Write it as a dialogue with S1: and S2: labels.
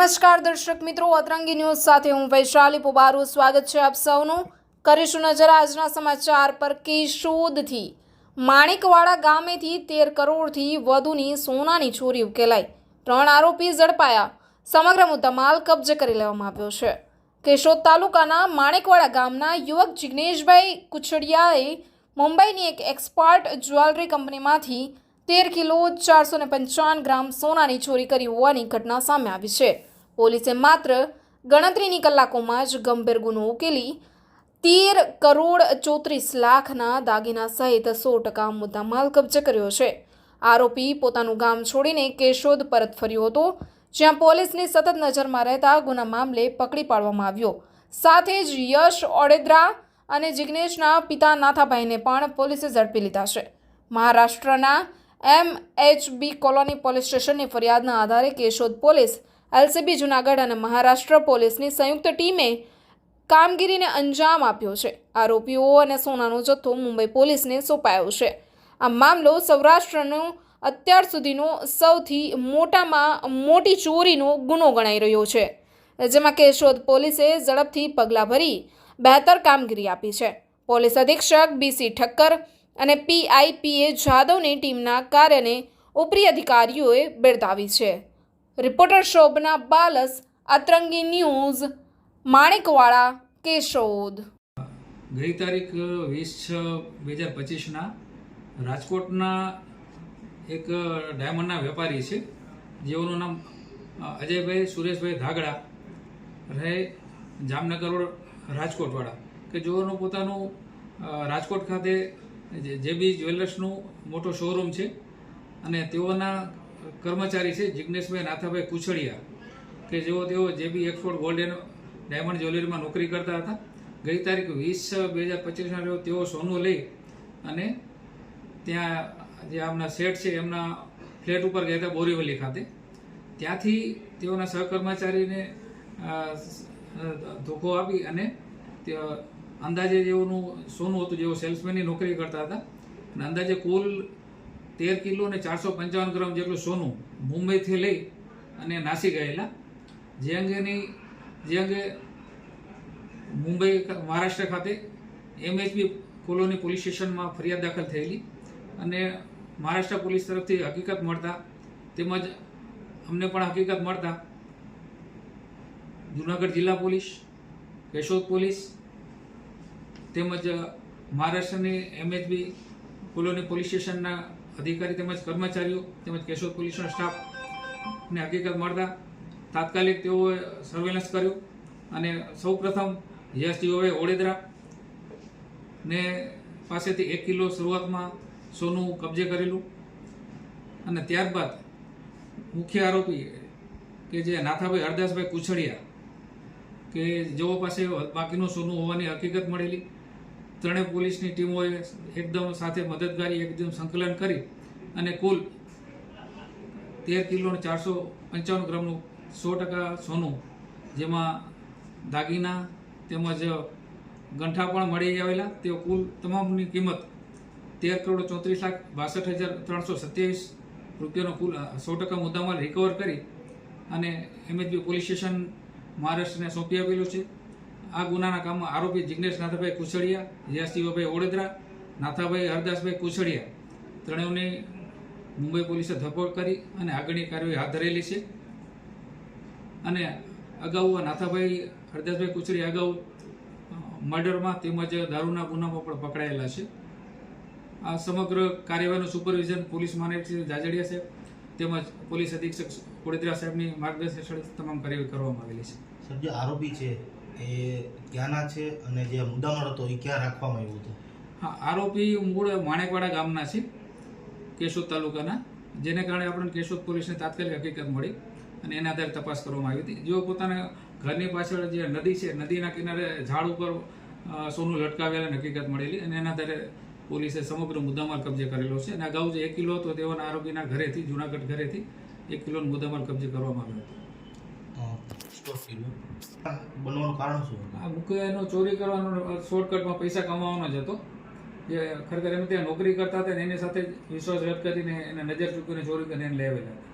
S1: નમસ્કાર દર્શક મિત્રો, અતરંગી ન્યૂઝ સાથે હું વૈશાલી પુબારું. સ્વાગત છે આપ સૌનું. કરીશું નજર આજના સમાચાર પર કેશોદથી માણિકવાડા ગામેથી તેર કરોડથી વધુની સોનાની ચોરી ઉકેલાઈ. ત્રણ આરોપી ઝડપાયા. સમગ્ર મુદ્દામાલ કબજે કરી લેવામાં આવ્યો છે. કેશોદ તાલુકાના માણેકવાડા ગામના યુવક જિગ્નેશભાઈ કુછડિયાએ મુંબઈની એક એક્સપર્ટ જ્વેલરી કંપનીમાંથી તેર કિલો ચારસો ને પંચાવન ગ્રામ સોનાની ચોરી કરી હોવાની ઘટના સામે આવી છે. પોલીસે માત્ર ગણતરીની કલાકોમાં જ ગંભીર ગુનો ઉકેલી તેર કરોડ ચોત્રીસ લાખના દાગીના સહિત સો ટકા મુદ્દામાલ કબજે કર્યો છે. આરોપી પોતાનું ગામ છોડીને કેશોદ પરત ફર્યો હતો, જ્યાં પોલીસની સતત નજરમાં રહેતા ગુના મામલે પકડી પાડવામાં આવ્યો. સાથે જ યશ ઓડેદરા અને જિગ્નેશના પિતા નાથાભાઈને પણ પોલીસે ઝડપી લીધા છે. મહારાષ્ટ્રના M H B colony police સ્ટેશનની ફરિયાદના આધારે કેશોદ પોલીસ એલસીબી જુનાગઢ અને મહારાષ્ટ્ર પોલીસની સંયુક્ત ટીમે કામગીરીને અંજામ આપ્યો છે. આરોપીઓ અને સોનાનો જથ્થો મુંબઈ પોલીસને સોંપાયો છે. આ મામલો સૌરાષ્ટ્રનો અત્યાર સુધીનો સૌથી મોટામાં મોટી ચોરીનો ગુનો ગણાઈ રહ્યો છે. જેમાં કેશોદ પોલીસે ઝડપથી પગલાં ભરી બહેતર કામગીરી આપી છે. પોલીસ અધિક્ષક બીસી ઠક્કર અને પીઆઈપીએ જાદવની ટીમના કાર્યને ઉપરી અધિકારીઓએ બિરદાવી છે. Reporter Shobhana Balas, Atrangi news Manekwada Keshod.
S2: ગઈ તારીખ વીસ છ, બે હજાર પચીસના રાજકોટના એક ડાયમંડના વેપારી છે, જેઓનું નામ અજયભાઈ સુરેશભાઈ ધાગડા રહે જામનગર રાજકોટવાળા. કે જેઓનું પોતાનું રાજકોટ ખાતે જે બી જ્વેલર્સનું મોટો શોરૂમ છે, અને તેઓના કર્મચારી છે જિજ્ઞેશભાઈ નાથાભાઈ કુછડિયા. કે જેઓ તેઓ J B export gold and diamond જ્વેલરીમાં નોકરી કરતા હતા. ગઈ તારીખ વીસ બે હજાર પચીસના રોજ તેઓ સોનું લઈ અને ત્યાં જે આમના શેઠ છે, એમના ફ્લેટ ઉપર ગયા હતા બોરીવલી ખાતે. ત્યાંથી તેઓના સહકર્મચારીને ધોખો આપી અને અંદાજે જેઓનું સોનું હતું, જેઓ સેલ્સમેનની નોકરી કરતા હતા. અને અંદાજે કુલ તેર કિલો અને ચારસો પંચાવન ગ્રામ જેટલું સોનું મુંબઈથી લઈ અને નાસી ગયેલા જે અંગેની, જે અંગે મુંબઈ મહારાષ્ટ્ર ખાતે એમએચબી કોલોની પોલીસ સ્ટેશનમાં ફરિયાદ દાખલ થયેલી અને મહારાષ્ટ્ર પોલીસ તરફથી હકીકત મળતા તેમજ અમને પણ હકીકત મળતા જુનાગઢ જિલ્લા પોલીસ, કેશોદ પોલીસ તેમજ મહારાષ્ટ્રની એમએચબી કોલોની પોલીસ સ્ટેશનના અધિકારી તેમજ કર્મચારીઓ તેમજ કેશોદ પોલીસનો સ્ટાફ ને હકીકત મળતા તાત્કાલિક તેઓએ સર્વેલન્સ કર્યું અને સૌપ્રથમ યશજીઓએ ઓડેદરા ને પાસેથી એક કિલો શરૂઆતમાં સોનું કબજે કરેલું અને ત્યારબાદ મુખ્ય આરોપી કે જે નાથાભાઈ હરદાસભાઈ કુછડિયા કે જેઓ પાસે બાકીનું સોનું હોવાની હકીકત મળેલી ત્રણેય પોલીસની ટીમોએ એકદમ સાથે મદદગારી, એકદમ સંકલન કરી અને કુલ તેર કિલો ચારસો પંચાવન ગ્રામનું સો ટકા સોનું જેમાં દાગીના તેમજ ગંઠા પણ મળી આવેલા. તે કુલ તમામની કિંમત તેર કરોડ ચોત્રીસ લાખ બાસઠ હજાર ત્રણસો સત્યાવીસ રૂપિયાનો કુલ સો ટકા મુદ્દામાલ રિકવર કરી અને એમએચબી પોલીસ સ્ટેશન મહારાષ્ટ્રને સોંપી આપેલું છે. આ ગુનાના કામમાં આરોપી જિગ્નેશ નાથાભાઈ કુશળિયા યશજીવાભાઈ ઓડેદરા, નાથાભાઈ હરદાસભાઈ કુશળિયા ત્રણેયની મુંબઈ પોલીસે ધરપકડ કરી અને આગળની કાર્યવાહી હાથ ધરેલી છે. અને અગાઉ નાથાભાઈ હરદાસભાઈ કુચરી અગાઉ મર્ડરમાં તેમજ દારૂના ગુનામાં પણ પકડાયેલા છે. આ સમગ્ર કાર્યવાહીનું સુપરવિઝન પોલીસ મહાનિરીક્ષક જાજડિયા સાહેબ તેમજ પોલીસ અધિક્ષક કોડેદરા સાહેબની માર્ગદર્શન હેઠળ તમામ કાર્યવાહી કરવામાં આવેલી છે.
S3: સર, જે આરોપી છે એ ક્યાંના છે અને જે મુદ્દામાલ હતો એ ક્યાં રાખવામાં આવ્યો હતો?
S2: હા, આરોપી મૂળ માણેકવાડા ગામના છે, કેશોદ તાલુકાના, જેને કારણે આપણને કેશોદ પોલીસને તાત્કાલિક હકીકત મળી અને એના આધારે તપાસ કરવામાં આવી હતી. જેઓ પોતાના ઘરની પાછળ જે નદી છે, નદીના કિનારે ઝાડ ઉપર સોનું લટકાવેલા હકીકત મળેલી અને એના આધારે પોલીસે સમગ્ર મુદ્દામાલ કબજે કરેલો છે. અને અગાઉ જે એક કિલો હતો તેઓના આરોપીના ઘરેથી, જુનાગઢ ઘરેથી એક કિલોનો મુદ્દામાલ કબજે કરવામાં આવ્યો હતો.
S3: કારણ શું?
S2: આ મુખ્ય એનો ચોરી કરવાનો શોર્ટકટમાં પૈસા કમાવાનો જ હતો. જે ખરેખર એમ ત્યાં નોકરી કરતા હતા એની સાથે વિશ્વાસઘાત કરીને એને નજર ચૂકીને ચોરી કરીને એને લઈ હતા.